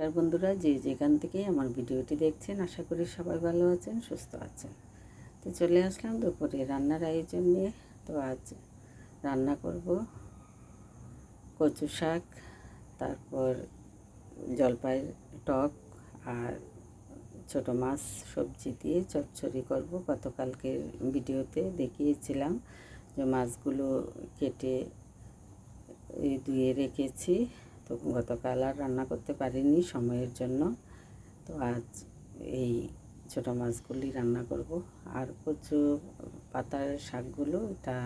আর বন্ধুরা, যে যেখান থেকে আমার ভিডিওটি দেখছেন, আশা করি সবাই ভালো আছেন, সুস্থ আছেন। তো চলে আসলাম দুপুরে রান্নার আয়োজন নিয়ে। তো আজ রান্না করব কচু শাক, তারপর জলপাই টক আর ছোটো মাছ সবজি দিয়ে চচ্চড়ি করব। গতকালকের ভিডিওতে দেখিয়েছিলাম যে মাছগুলো কেটে ধুয়ে রেখেছি। তো গতকাল আর রান্না করতে পারিনি সময়ের জন্য। তো আজ এই ছোটো মাছগুলি রান্না করব। আর কচু পাতার শাকগুলো, এটা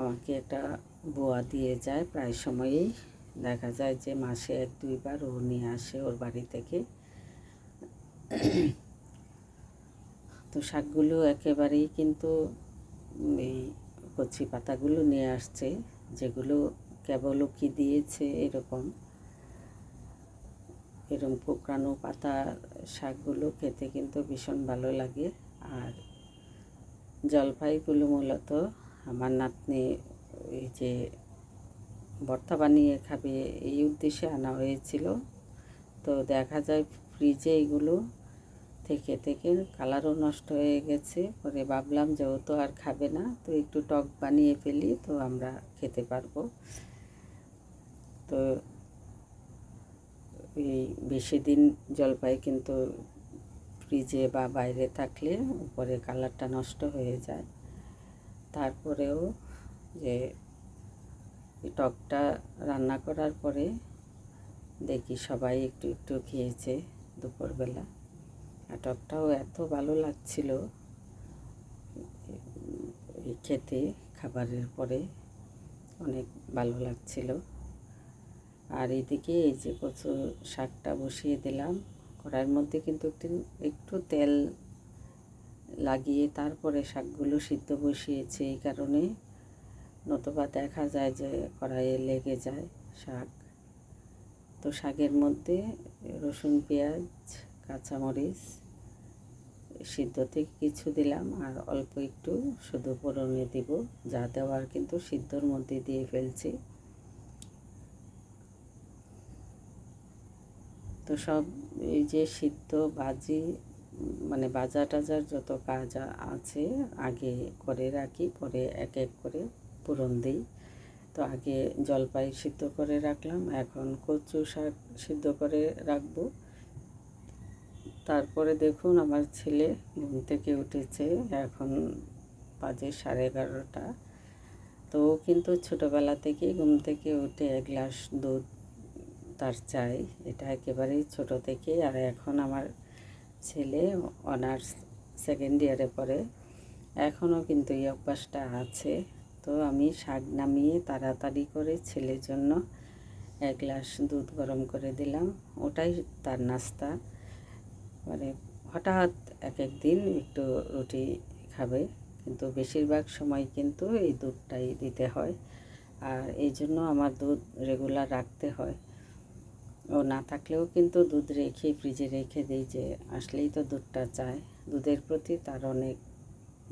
আমাকে একটা বোয়া দিয়ে যায় প্রায় সময়েই। দেখা যায় যে মাসে এক, দুইবার ও নিয়ে আসে ওর বাড়ি থেকে। তো শাকগুলো একেবারেই কিন্তু এই কচি পাতাগুলো নিয়ে আসছে, যেগুলো কেবলও কি দিয়েছে, এরকম। এরকম কোকড়ানো পাতা শাকগুলো খেতে কিন্তু ভীষণ ভালো লাগে। আর জলপাইগুলো মূলত আমার নাতনি এই যে ভর্তা বানিয়ে খাবে এই উদ্দেশ্যে আনা হয়েছিল। তো দেখা যায় ফ্রিজে এগুলো থেকে থেকে কালারও নষ্ট হয়ে গেছে। পরে ভাবলাম যে ও তো আর খাবে না, তো একটু টক বানিয়ে ফেলি, তো আমরা খেতে পারব। তো এই বেশি দিন জলপাই কিন্তু ফ্রিজে বা বাইরে থাকলে উপরে কালারটা নষ্ট হয়ে যায়। তারপরেও যে টকটা রান্না করার পরে দেখি সবাই একটু একটু খেয়েছে দুপুরবেলা। আর টকটাও এত ভালো লাগছিল খেতে খাবারের পরে অনেক ভালো লাগছিল। আর এদিকে এই যে কচু শাকটা বসিয়ে দিলাম। কড়াইয়ের মধ্যে কিন্তু একটু একটু তেল লাগিয়ে তারপরে শাকগুলো সিদ্ধ বসিয়েছে এই কারণে। নতুবা দেখা যায় যে কড়াইয়ে লেগে যায় শাক। তো শাকের মধ্যে রসুন, পেঁয়াজ, কাঁচামরিচ সিদ্ধ থেকে কিছু দিলাম আর অল্প একটু শুধু পোড়নে দিব। যা দেওয়ার কিন্তু সিদ্ধর মধ্যে দিয়ে ফেলছি। তো সব এই যে সিদ্ধ বাজি মানে বাজা টাজার যত কাজ আছে আগে করে রাখি, পরে এক এক করে পূরণ দিই। তো আগে জলপাই সিদ্ধ করে রাখলাম, এখন কচু শাক সিদ্ধ করে রাখব। তারপরে দেখুন আমার ছেলে ঘুম থেকে উঠেছে, এখন বাজে সাড়ে এগারোটা। তো কিন্তু ছোটোবেলা থেকে ঘুম থেকে উঠে এক গ্লাস দুধ তার চাই। এটা একেবারেই ছোট থেকে আর এখন আমার ছেলে অনার্স সেকেন্ড ইয়ারে পড়ে। এখনও কিন্তু এই অভ্যাসটা আছে। তো আমি শাক নামিয়ে তাড়াতাড়ি করে ছেলের জন্য এক গ্লাস দুধ গরম করে দিলাম। ওটাই তার নাস্তা। মানে হঠাৎ এক এক দিন একটু রুটি খাবে। কিন্তু বেশিরভাগ সময় কিন্তু এই দুধটাই দিতে হয়। আর এই জন্য আমার দুধ রেগুলার রাখতে হয়। ও না থাকলেও কিন্তু দুধ রেখে ফ্রিজে রেখে দিই যে আসলেই তো দুধটা চায়। দুধের প্রতি তার অনেক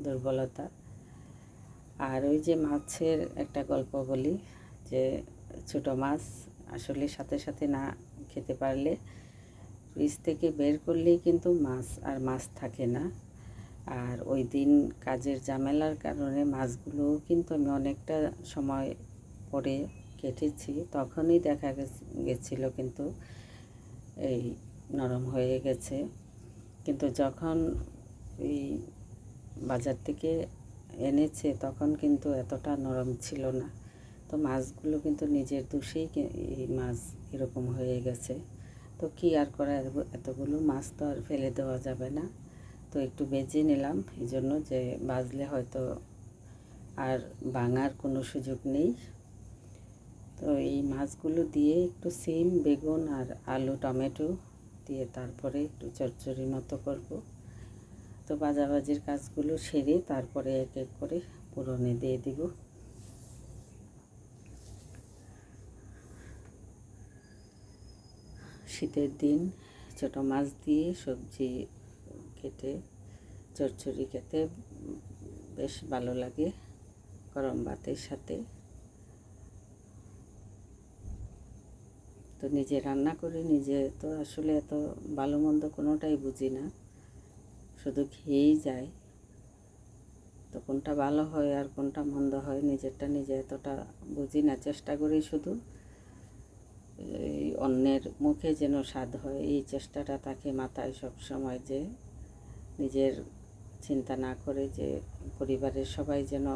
দুর্বলতা। আর ওই যে মাছের একটা গল্প বলি যে ছোট মাছ আসলে সাথে সাথে না খেতে পারলে ফ্রিজ থেকে বের করলেই কিন্তু মাছ আর মাছ থাকে না। আর ওই দিন কাজের ঝামেলার কারণে মাছগুলোও কিন্তু আমি অনেকটা সময় পরে কেটেছি, তখনই দেখা গেছিল কিন্তু এই নরম হয়ে গেছে। কিন্তু যখন এই বাজার থেকে এনেছে, তখন কিন্তু এতটা নরম ছিল না। তো মাছগুলো কিন্তু নিজের দোষেই এই মাছ এরকম হয়ে গেছে। তো কি আর করা এতগুলো মাছ তো আর ফেলে দেওয়া যাবে না। তো একটু বেজে নিলাম, এই জন্য যে বাজলে হয়তো আর ভাঙার কোনো সুযোগ নেই। তো এই মাছগুলো দিয়ে একটু সিম, বেগুন আর আলু, টমেটো দিয়ে তারপরে একটু চচ্চড়ি মতো করব। তো বাজাবাজির কাজগুলো সেরে তারপরে এক এক করে পুরনে দিয়ে দিব। শীতের দিন ছোটো মাছ দিয়ে সবজি কেটে, চচ্চড়ি খেতে বেশ ভালো লাগে গরম ভাতের সাথে। তো নিজে রান্না করি নিজে তো আসলে এত ভালো মন্দ কোনোটাই বুঝি না। শুধু খেয়েই যায়। তো কোনটা ভালো হয় আর কোনটা মন্দ হয় নিজেরটা নিজে এতটা বুঝি না। চেষ্টা করি শুধু এই অন্যের মুখে যেন স্বাদ হয়। এই চেষ্টাটা থাকে মাথায় সব সময় যে নিজের চিন্তা না করে যে পরিবারের সবাই যেন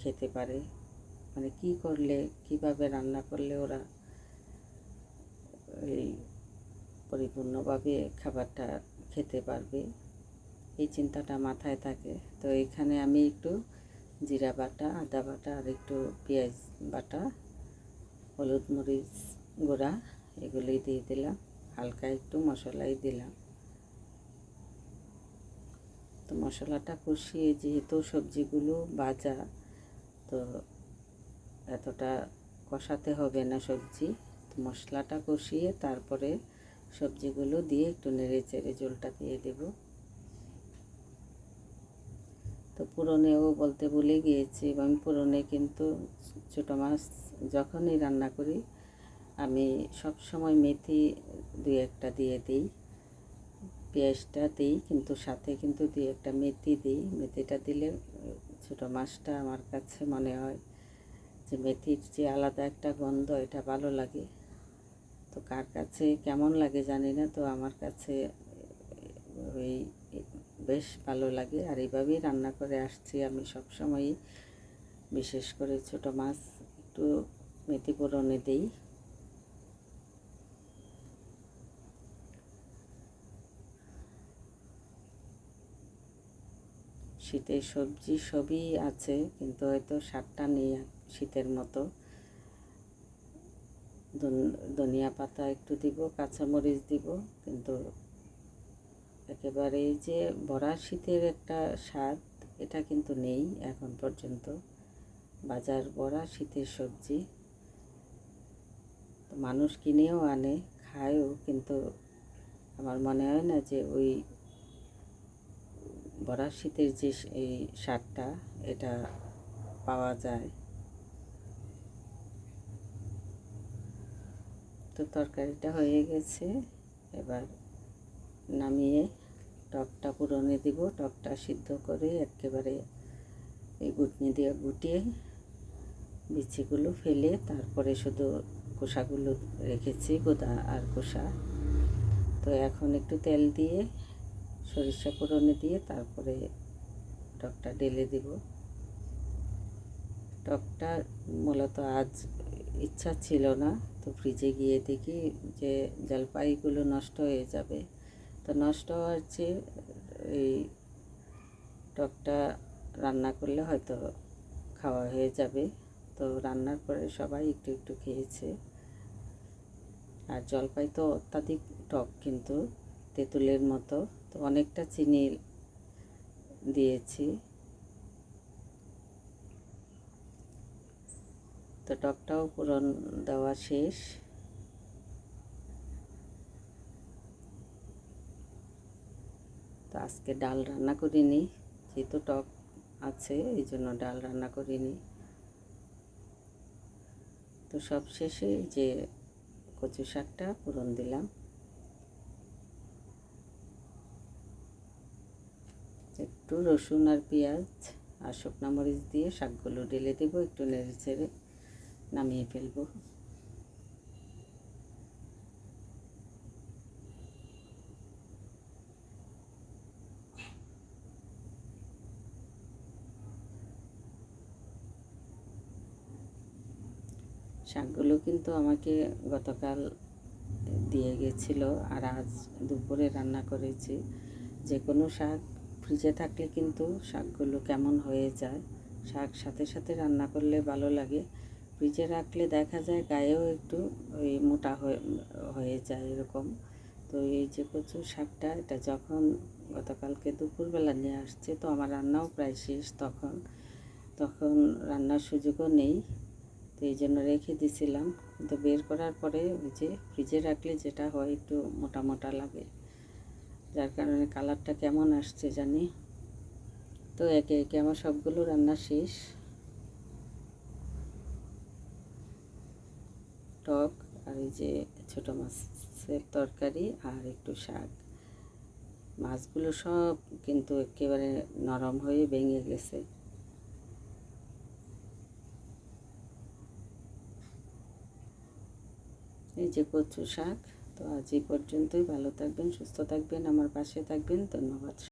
খেতে পারে। মানে কি করলে, কীভাবে রান্না করলে ওরা এই পরিপূর্ণভাবে খাবারটা খেতে পারবে। এই চিন্তাটা মাথায় থাকে। তো এখানে আমি একটু জিরা বাটা, আদা বাটা আর একটু পেঁয়াজ বাটা, হলুদ মরিচ গুঁড়া এগুলোই দিয়ে দিলাম। হালকা একটু মশলাই দিলাম। তো মশলাটা কষিয়ে যেহেতু সবজিগুলো ভাজা, তো এতটা কষাতে হবে না সবজি। তো মশলাটা কষিয়ে তারপরে সবজিগুলো দিয়ে একটু নেড়ে চেড়ে জলটা দিয়ে দেব। তো পুরনেও বলতে ভুলে গিয়েছি এবং পুরনে কিন্তু ছোটো মাছ যখনই রান্না করি, আমি সব সময় মেথি দুই একটা দিয়ে দিই, পেঁয়াজটা দিই, কিন্তু সাথে কিন্তু দুই একটা মেথি দিই। মেথিটা দিলে ছোটো মাছটা আমার কাছে মনে হয় যে মেথির যে আলাদা একটা গন্ধ, এটা ভালো লাগে। তো কার কাছে কেমন লাগে জানি না, তো আমার কাছে ওই বেশ ভালো লাগে। আর এইভাবেই রান্না করে আসছি আমি সব সময়ই। বিশেষ করে ছোট মাছ একটু মেথি পোড়নে দিই। শীতের সবজি সবই আছে, কিন্তু হয়তো স্বাদটা নেই শীতের মতো। ধনিয়া পাতা একটু দিব, কাঁচামরিচ দিব, কিন্তু একেবারে এই যে বড়া শীতের একটা স্বাদ, এটা কিন্তু নেই এখন পর্যন্ত। বাজার বড়া শীতের সবজি। মানুষ কিনেও আনে, খায়ও, কিন্তু আমার মনে হয় না যে ওই বড়া শীতের যে এই স্বাদটা, এটা পাওয়া যায়। তো তরকারিটা হয়ে গেছে। এবার নামিয়ে টকটা পুরনে দিব। টকটা সিদ্ধ করে একেবারে এই গুটনি দিয়ে গুটিয়ে বিচিগুলো ফেলে তারপরে শুধু কোষাগুলো রেখেছি, গোদা আর কোষা তো এখন একটু তেল দিয়ে সরিষা পুরনে দিয়ে তারপরে টকটা ঢেলে দিব। টকটা মূলত আজ ইচ্ছা ছিল না। তো ফ্রিজে গিয়ে দেখি যে জলপাইগুলো নষ্ট হয়ে যাবে। তো নষ্ট চেয়ে এই টকটা রান্না করলে হয়তো খাওয়া হয়ে যাবে। তো রান্নার পরে সবাই একটু একটু খেয়েছে। আর জলপাই তো অত্যাধিক টক কিন্তু, তেঁতুলের মতো। তো অনেকটা চিনি দিয়েছি। তো টকটাও পূরণ দেওয়া শেষ। তো আজকে ডাল রান্না করিনি, যেহেতু টক আছে, এই জন্য ডাল রান্না করিনি। তো সব শেষে যে কচু শাকটা পূরণ দিলাম। একটু রসুন আর পেঁয়াজ আর শুকনো মরিচ দিয়ে শাকগুলো ঢেলে দেবো, একটু নেড়ে ছেড়ে নামিয়ে ফেলব। শাকগুলো কিন্তু আমাকে গতকাল দিয়ে গেছিল আর আজ দুপুরে রান্না করেছি। যে কোনো শাক ফ্রিজে থাকলে কিন্তু শাকগুলো কেমন হয়ে যায়, শাক সাথে সাথে রান্না করলে ভালো লাগে। ফ্রিজে রাখলে দেখা যায় গায়েও একটু ওই মোটা হয়ে যায় এরকম। তো এই যে কচু শাকটা, এটা যখন গতকালকে দুপুরবেলা নিয়ে আসছে, তো আমার রান্নাও প্রায় শেষ তখন। তখন রান্নার সুযোগও নেই, তো এই জন্য রেখে দিছিলাম কিন্তু বের করার পরে ওই যে ফ্রিজে রাখলে যেটা হয় একটু মোটা মোটা লাগে। যার কারণে কালারটা কেমন আসছে জানি? তো একে একে আমার সবগুলো রান্না শেষ। টক আর এই যে ছোট মাছের তরকারি আর একটু শাক। মাছগুলো সব কিন্তু একেবারে নরম হয়ে ভেঙে গেছে। এই যে কচু শাক, তো আজ এই পর্যন্তই। ভালো থাকবেন, সুস্থ থাকবেন, আমার পাশে থাকবেন। ধন্যবাদ।